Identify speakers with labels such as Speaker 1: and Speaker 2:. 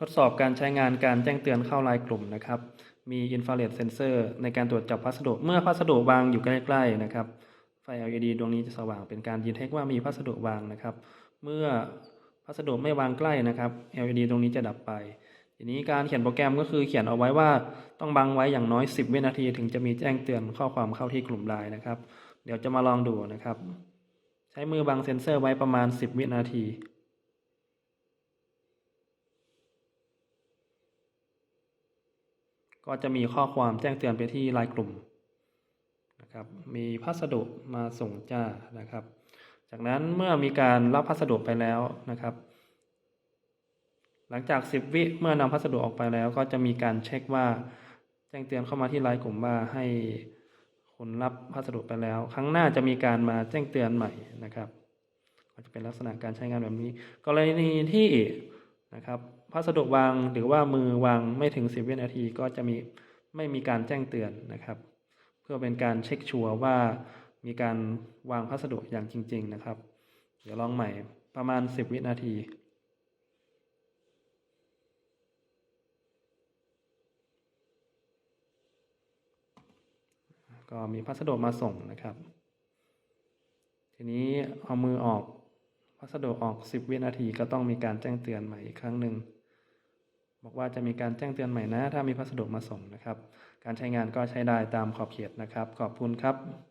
Speaker 1: ทดสอบการใช้งานการแจ้งเตือนเข้าไลน์กลุ่มนะครับ มีอินฟราเรดเซนเซอร์ในการตรวจจับพัสดุเมื่อพัสดุวางอยู่ใกล้ๆนะครับ ไฟ LED ดวงนี้จะสว่างเป็นการดีเทคว่ามีพัสดุวางนะครับ เมื่อพัสดุไม่วางใกล้นะครับ LED ตรงนี้จะดับไป ทีนี้การเขียนโปรแกรมก็คือเขียนเอาไว้ว่าต้องบังไว้อย่างน้อย 10 วินาที ถึงจะมีแจ้งเตือนข้อความเข้าที่กลุ่มไลน์นะครับ เดี๋ยวจะมาลองดูนะครับ ใช้มือบังเซ็นเซอร์ไว้ประมาณ 10 วินาที ก็จะมีข้อความแจ้งเตือนไปที่ไลน์กลุ่มนะครับมีพัสดุมาส่งจ้านะครับ จากนั้นเมื่อมีการรับพัสดุไปแล้วนะครับ หลังจาก 10 วิเมื่อนำพัสดุออกไปแล้ว ก็จะมีการเช็คว่าแจ้งเตือนเข้ามาที่ไลน์กลุ่มว่าให้คนรับพัสดุไปแล้ว ครั้งหน้าจะมีการมาแจ้งเตือนใหม่นะครับ ก็จะเป็นลักษณะการใช้งานแบบนี้ กรณีที่ นะครับพัสดุวางหรือว่ามือวางไม่ถึง 10วินาทีก็จะมีไม่มีการแจ้งเตือนนะครับ เพื่อเป็นการเช็คชัวร์ว่ามีการวางพัสดุอย่างจริง ๆนะครับ เดี๋ยวลองใหม่ประมาณ 10 วินาทีก็มีพัสดุมาส่งนะครับ ทีนี้เอามือออก พัสดุออก 10 วินาทีก็ต้องมีการแจ้งเตือนใหม่อีกครั้งหนึ่งบอกว่าจะมีการแจ้งเตือนใหม่นะ ถ้ามีพัสดุมาส่งนะครับ การใช้งานก็ใช้ได้ตามขอบเขตนะครับ ขอบคุณครับ